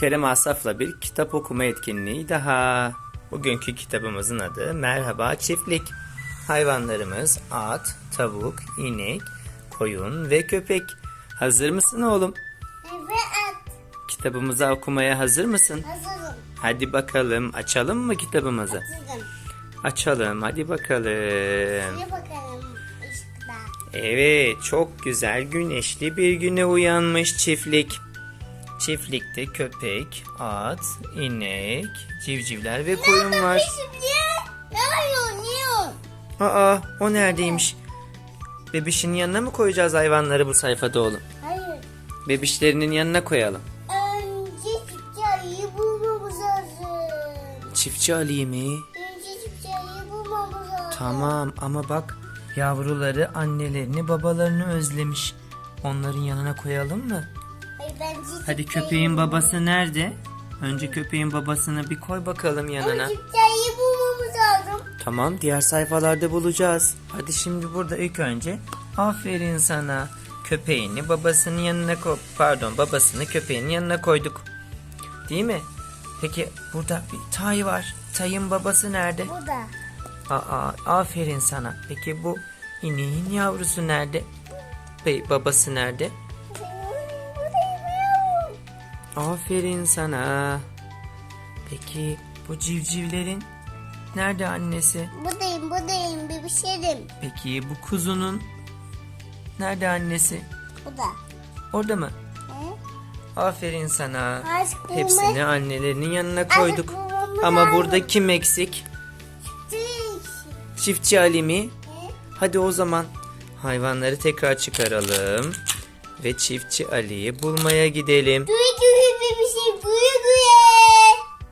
Kerem Asaf'la bir kitap okuma etkinliği daha. Bugünkü kitabımızın adı Merhaba Çiftlik. Hayvanlarımız at, tavuk, inek, koyun ve köpek. Hazır mısın oğlum? Evet, Kitabımızı okumaya hazır mısın? hazırım. Hadi bakalım açalım mı kitabımızı? Hazırım. Açalım hadi bakalım. Ne bakalım ışıkta. Evet, çok güzel güneşli bir güne uyanmış çiftlik. Çiftlikte köpek, at, inek, civcivler ve koyun var. Aa, o neredeymiş? Bebişin yanına mı koyacağız hayvanları bu sayfada oğlum? Hayır. Bebişlerinin yanına koyalım. Önce çiftçiyi bulmamız lazım. Çiftçi Ali mi? Önce çiftçiyi bulmamız lazım. Tamam ama bak yavruları annelerini babalarını özlemiş. Onların yanına koyalım mı? Hadi köpeğin babası nerede? Önce köpeğin babasını bir koy bakalım yanına. Çiftçiyi bulmamız lazım. Tamam diğer sayfalarda bulacağız. Hadi şimdi burada ilk önce aferin sana. Köpeğini babasının yanına koy. Pardon babasını köpeğinin yanına koyduk. Değil mi? Peki burada bir tay var. Tayın babası nerede? Bu da. Aa aferin sana. Peki bu ineğin yavrusu nerede? Bey babası nerede? Aferin sana. Peki bu civcivlerin nerede annesi? Buradayım, buradayım, bebişlerim. Peki bu kuzunun nerede annesi? Bu da. Orada mı? Hı? Aferin sana. Aşk Hepsini annelerinin yanına koyduk. bulmamız Ama burada kim eksik? Çiftçi. Çiftçi Ali mi? Hı? Hadi o zaman hayvanları tekrar çıkaralım ve çiftçi Ali'yi bulmaya gidelim. Bebişim, güle güle.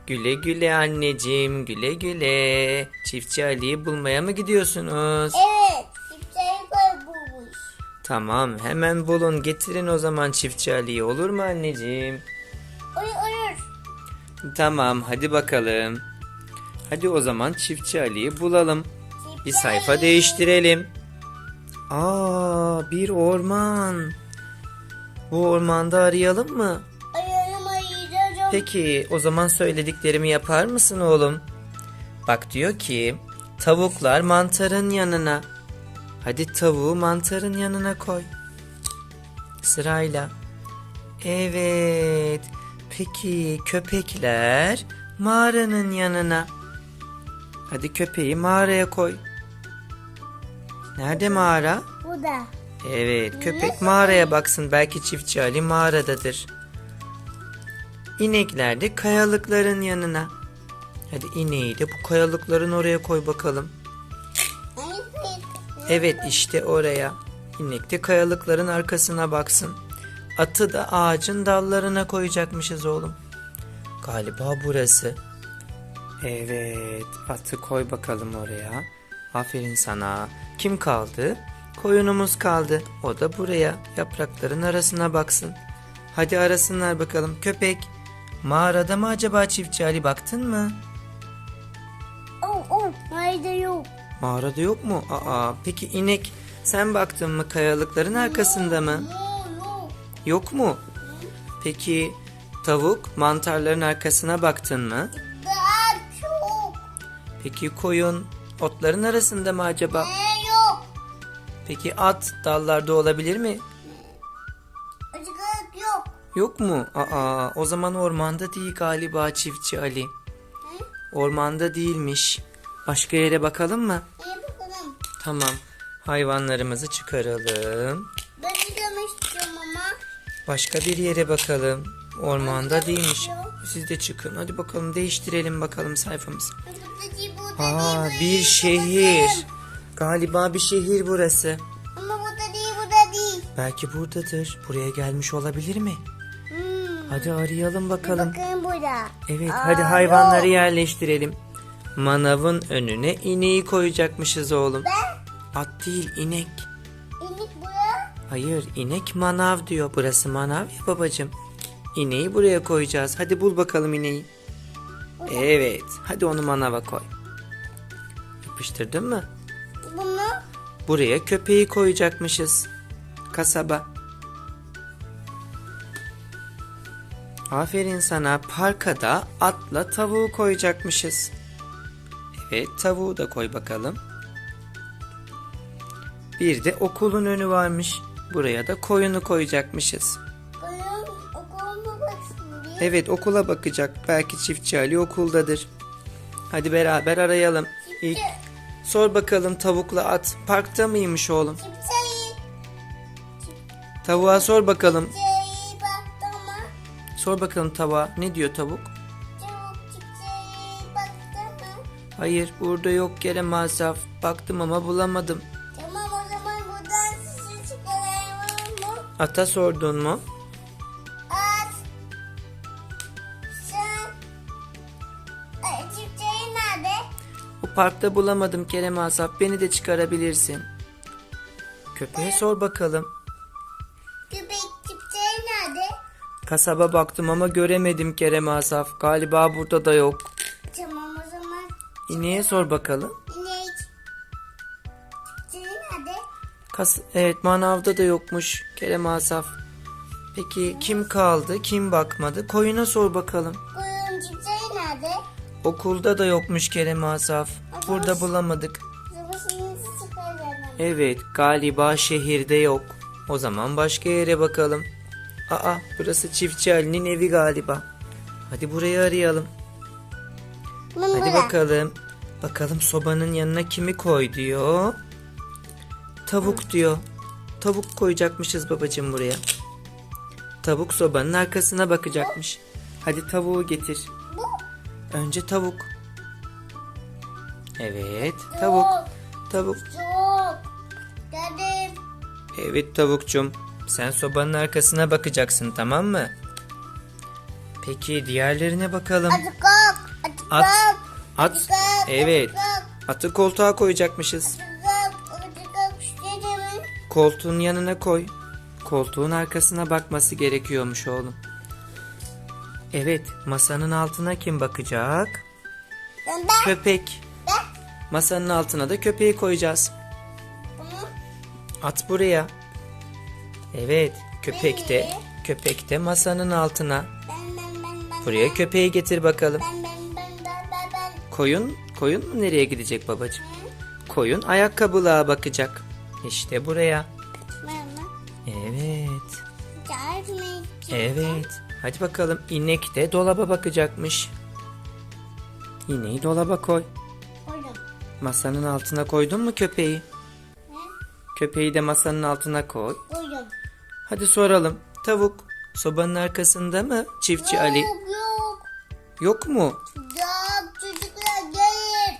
Güle güle anneciğim, güle güle. Çiftçi Ali'yi bulmaya mı gidiyorsunuz? Evet, çiftçiyi kaybolmuş. Tamam, hemen bulun. Getirin o zaman çiftçi Ali'yi olur mu anneciğim? Uyur uyur. Tamam, hadi bakalım. Hadi o zaman çiftçi Ali'yi bulalım. Bir sayfa değiştirelim. Aa, bir orman. Bu ormanda arayalım mı? Peki o zaman söylediklerimi yapar mısın oğlum? Bak diyor ki tavuklar mantarın yanına. Hadi tavuğu mantarın yanına koy. Sırayla. Evet. Peki köpekler mağaranın yanına. Hadi köpeği mağaraya koy. Nerede mağara? Bu da. Evet, köpek mağaraya baksın. Belki çiftçi Ali mağaradadır. İnekler de kayalıkların yanına. Hadi ineği de bu kayalıkların oraya koy bakalım. Evet. İşte oraya. İnek de kayalıkların arkasına baksın. Atı da ağacın dallarına koyacakmışız oğlum. Galiba burası. Evet, atı koy bakalım oraya. Aferin sana. Kim kaldı? Koyunumuz kaldı. O da buraya. Yaprakların arasına baksın. Hadi arasınlar bakalım. Köpek. Mağarada mı acaba çiftçi Ali baktın mı? Oh oh. Hayda yok. Mağarada yok mu? Aa, peki inek sen baktın mı kayalıkların arkasında mı? Yok mu? Peki tavuk mantarların arkasına baktın mı? Peki koyun otların arasında mı acaba? Yok. Peki at dallarda olabilir mi? Yok. Mu? Aa, o zaman ormanda değil galiba çiftçi Ali. Hı? Ormanda değilmiş. Başka yere bakalım mı? İyi bakalım. Tamam. Hayvanlarımızı çıkaralım. Ben istiyorum ama. Başka bir yere bakalım. Ormanda değilmiş. Siz de çıkın. Hadi bakalım değiştirelim bakalım sayfamızı. Aa bir şehir. Galiba bir şehir burası. Ama burada değil, burada değil. Belki buradadır. Buraya gelmiş olabilir mi? Hadi arayalım bakalım. Bakın burada. Evet Aa, hadi hayvanları yok. yerleştirelim. Manavın önüne ineği koyacakmışız oğlum. Ben At değil inek. inik buraya. Hayır inek manav diyor. Burası manav ya babacığım. İneği buraya koyacağız. Hadi bul bakalım ineği. Evet. Hadi onu manava koy. Yapıştırdın mı? Bunu Buraya köpeği koyacakmışız. Kasaba. Aferin sana. Parka da atla tavuğu koyacakmışız. Evet tavuğu da koy bakalım. Bir de okulun önü varmış. Buraya da koyunu koyacakmışız. Koyun okuluma baksın diye. Evet okula bakacak. Belki çiftçi Ali okuldadır. Hadi beraber arayalım. İlk sor bakalım tavukla at parkta mıymış oğlum? Çiftçiyi, Tavuğa sor bakalım. mı? Sor bakalım tavuğa. Ne diyor tavuk? Hayır burada yok Kerem Masaf. Baktım ama bulamadım. Tamam o zaman buradan sizi çıkarayım mı? Ata sordun mu? At. Sen. Ay, çiftçiyi nerede? Bu parkta bulamadım Kerem Asaf. Beni de çıkarabilirsin. Köpeğe sor bakalım. Kasaba baktım ama göremedim Kerem Asaf. Galiba burada da yok. Tamam o zaman İneğe sor bakalım. inek. Nerede? Kas evet manavda da yokmuş Kerem Asaf. Peki kim kaldı? Kim bakmadı? Koyuna sor bakalım. Koyun çiftçiyi nerede? Okulda da yokmuş Kerem Asaf. Burada bulamadık. Evet galiba şehirde yok. O zaman başka yere bakalım. Aa burası çiftçi Ali'nin evi galiba. Hadi burayı arayalım. Hadi bakalım. Bakalım sobanın yanına kimi koy diyor. Tavuk diyor. Tavuk koyacakmışız babacığım buraya. Tavuk sobanın arkasına bakacakmış. Hadi tavuğu getir. Önce tavuk. Evet tavuk. Tavuk. Evet tavukçum. Sen sobanın arkasına bakacaksın tamam mı? Peki diğerlerine bakalım. Hadi kalk. At. kalk. At. Kalk. Evet. Kalk. Atı koltuğa koyacakmışız. Hadi kalk. Hadi kalk. Koltuğun yanına koy. Koltuğun arkasına bakması gerekiyormuş oğlum. Evet, masanın altına kim bakacak? Ben. Köpek. Ben. Masanın altına da köpeği koyacağız. Bunu. At buraya. Evet, köpek de Nereye? köpek de masanın altına. Buraya köpeği getir bakalım. Koyun, koyun mu nereye gidecek babacığım? Koyun ayakkabılığa bakacak. İşte buraya. Evet. Evet. Hadi bakalım inek de dolaba bakacakmış. İneği dolaba koy. Koydum. Masanın altına koydun mu köpeği? Ne? Köpeği de masanın altına koy. Koydum. Hadi soralım. Tavuk sobanın arkasında mı çiftçi Ali? Yok yok. Yok mu? Yok çocuklar gelin.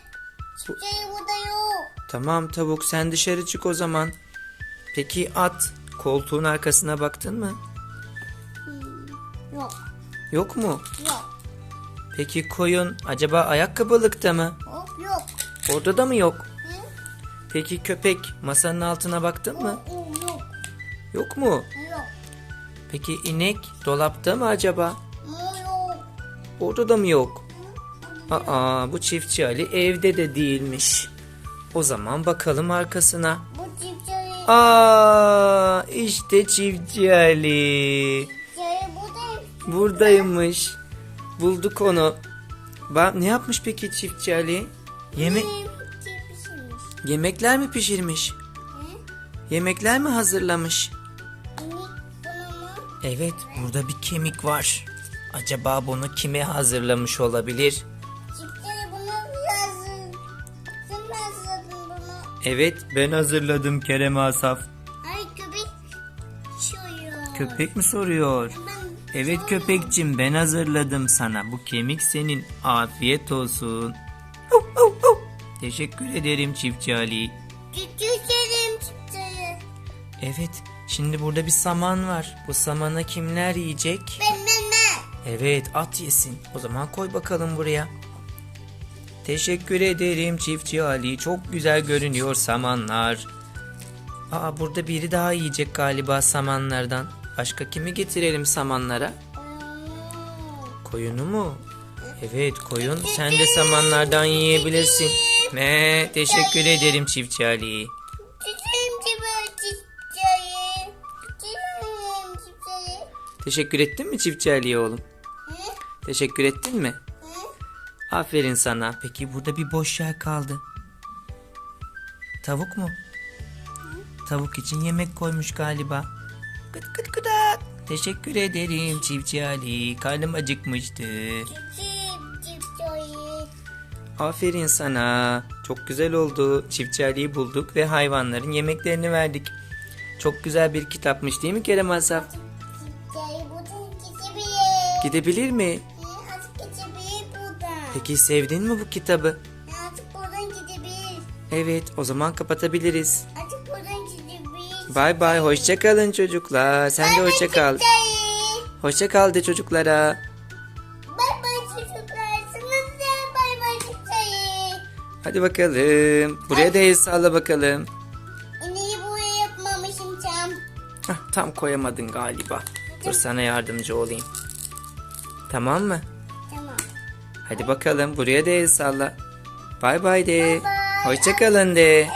Çiftçiyi burada yok. Tamam tavuk sen dışarı çık o zaman. Peki at koltuğun arkasına baktın mı? Yok. Yok mu? Yok. Peki koyun acaba ayakkabılıkta mı? Yok yok. Orada da mı yok? Hı? Peki köpek masanın altına baktın mı? Yok yok. Yok mu? Yok. Peki inek dolapta mı acaba? Yok. Orada da mı yok? Aa bu çiftçi Ali evde de değilmiş. O zaman bakalım arkasına. Bu çiftçiyi. Aa işte çiftçi Ali. Çiftçiyi buradayım. Buradaymış. Bulduk onu. Bak ne yapmış peki çiftçi Ali? Yemek yemekler mi pişirmiş? Hı? Yemekler mi hazırlamış? Evet, burada bir kemik var. Acaba bunu kime hazırlamış olabilir? Çiftçiyi bunu yazın. Sen mi hazırladın bunu? Evet, ben hazırladım Kerem Asaf. Ay köpek şuyor. Köpek mi soruyor? Ben Evet köpekçim ben hazırladım sana. Bu kemik senin. Afiyet olsun. Au, au, au. Teşekkür ederim çiftçi Ali. Küçücüğüm çiftçiyi. Evet, şimdi burada bir saman var. Bu samanı kimler yiyecek? Ben ben ben. Evet, at yesin. O zaman koy bakalım buraya. Teşekkür ederim çiftçi Ali. Çok güzel görünüyor samanlar. Aa burada biri daha yiyecek galiba samanlardan. Başka kimi getirelim samanlara? Koyunu mu? Evet koyun sen de samanlardan yiyebilirsin. Ne? Teşekkür ederim çiftçi Ali. Teşekkür ettin mi çiftçi oğlum? Hı? Teşekkür ettin mi? Hı? Aferin sana. Peki burada bir boş yer kaldı. Tavuk mu? Tavuk için yemek koymuş galiba. Gıt gıt gıdak. Teşekkür ederim çiftçi Ali. Karnım acıkmıştı. Aferin sana. Çok güzel oldu. Çiftçi Ali'yi bulduk ve hayvanların yemeklerini verdik. Çok güzel bir kitapmış değil mi Kerem Asaf? Gidebilir. Gidebilir mi? Azıcık geçebilir buradan. Peki sevdin mi bu kitabı? Azıcık buradan gidebilir. Evet, o zaman kapatabiliriz. Azıcık buradan gidebilir. Bay bay, hoşça kalın çocuklar. Sen de hoşça kal. Hoşça kal de çocuklara. Bay bay çocuklar. Sana da bay bay çiçeği. Hadi bakalım. Buraya da el salla bakalım. İneği buraya yapmamışım tam. Hah, tam koyamadın galiba. Dur sana yardımcı olayım. Tamam mı? Tamam. Hadi bakalım buraya da el salla. Bay bay de. Bay bay. Hoşça kalın de.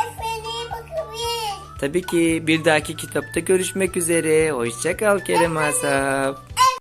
Tabii ki bir dahaki kitapta görüşmek üzere. Hoşça kal Kerem Asaf.